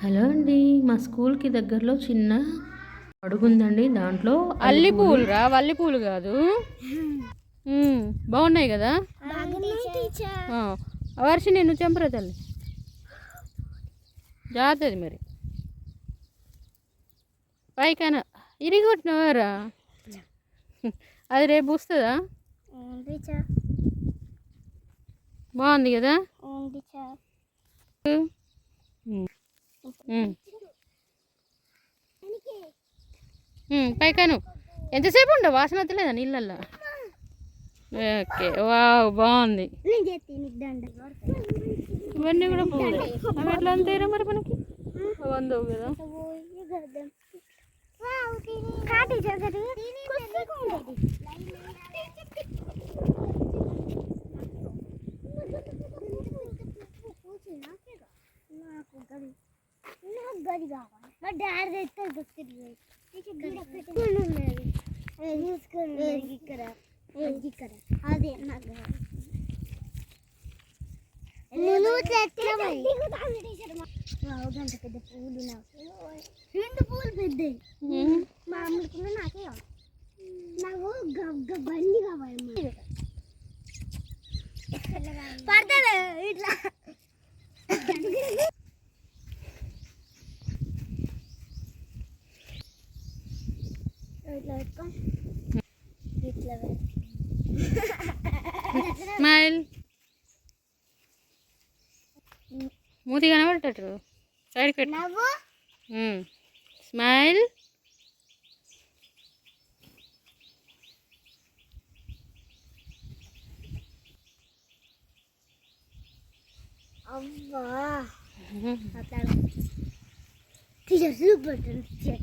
Hello అండి మా స్కూల్కి దగ్గరలో చిన్న అడుగుందండి. దాంట్లో అల్లి పూలు రా వల్లి పూలు కాదు బాగున్నాయి కదా? ఆ, వర్షి నేను చెంపరా తల్లి. జాతది మరి. పైకైనా ఇరిగొట్టినవారా? అది రేపు వస్తుందా? బాగుంది కదా? పైకాను. ఎంతసేపు ఉండవు? వాసన వస్తలేదా నీళ్ళల్లో? ఓకే. వావ్ బాగుంది. ఇవన్నీ కూడా పూలే అవి ఎట్లా అంతేరా మరి మనకి? అవి అందవు కదా. గది కావాలి మా డాడీ తెస్తారు గుర్తుంది ఇక్కడ ఇక్కడ అదే నాకు గంట పెద్ద పూలు నాకు రెండు పూలు బండి కావాలి ఇట్లా ఇట్లా పెట్టుకో ఇట్లా స్మైల్. మూతి కనబడేటట్టు. సైడ్ పెట్టు. స్మైల్. అవ్వా. టీచర్ సూపర్ టీచర్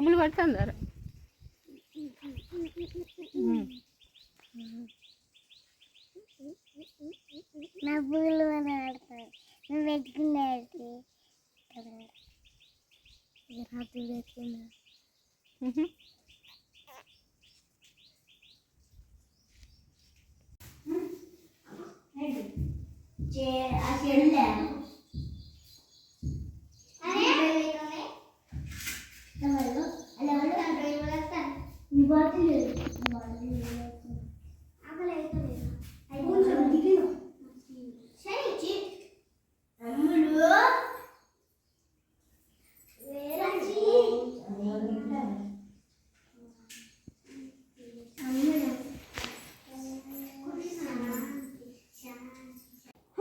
అమ్ములు పడుతుందారా. నా పూలు అని ఆడతాను నువ్వు పెట్టుకునేది రాత్రి పెట్టుకున్నా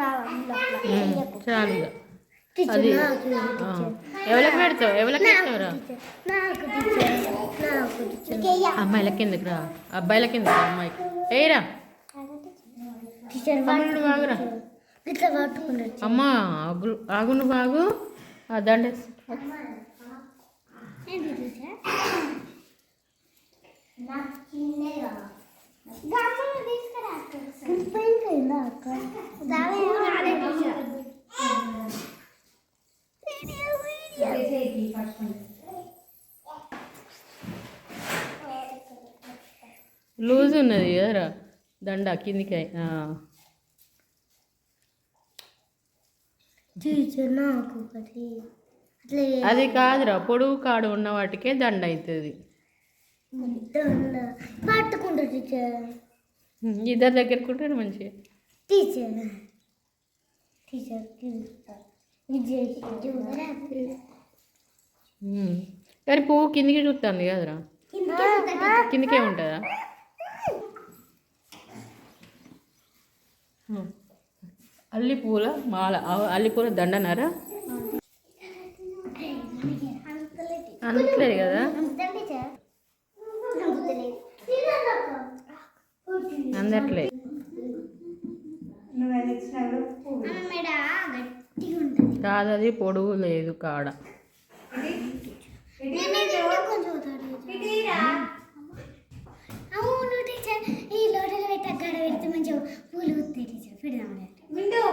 రావాలి చాలు అది. ఎవరికి పెడతావు? ఎవరికి పెడతావురా? అమ్మాయిలకి ఎందుకు రా. అబ్బాయిలకి ఎందుకు అమ్మాయికి ఏరా బాగురా అమ్మ ఆగు ఆగు నువ్వు ఆగు. ఆ దండేసి ఏంటి టీచర్ నాకు చిన్నది లూజ్ ఉన్నది కదరా దండ కిందికి అది కాదురా పొడుగు కాడు ఉన్న వాటికే దండ అవుతుంది. పట్టుకుంటా టీచర్. ఇద్దరి దగ్గరకు ఉంటే మంచిగా. టీచర్. టీచర్. కానీ పువ్వు కిందికి చూస్తుంది కదరా? కిందికే ఉంటుందా. అల్లి పూల మాల అల్లి పూల దండనారా? అనట్లేదు కదా? కాదు అది పొడుగు లేదు కాడ.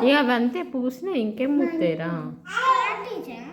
ఇక అవి అంతే పూసినా ఇంకేం ముత్తాయిరా టీచర్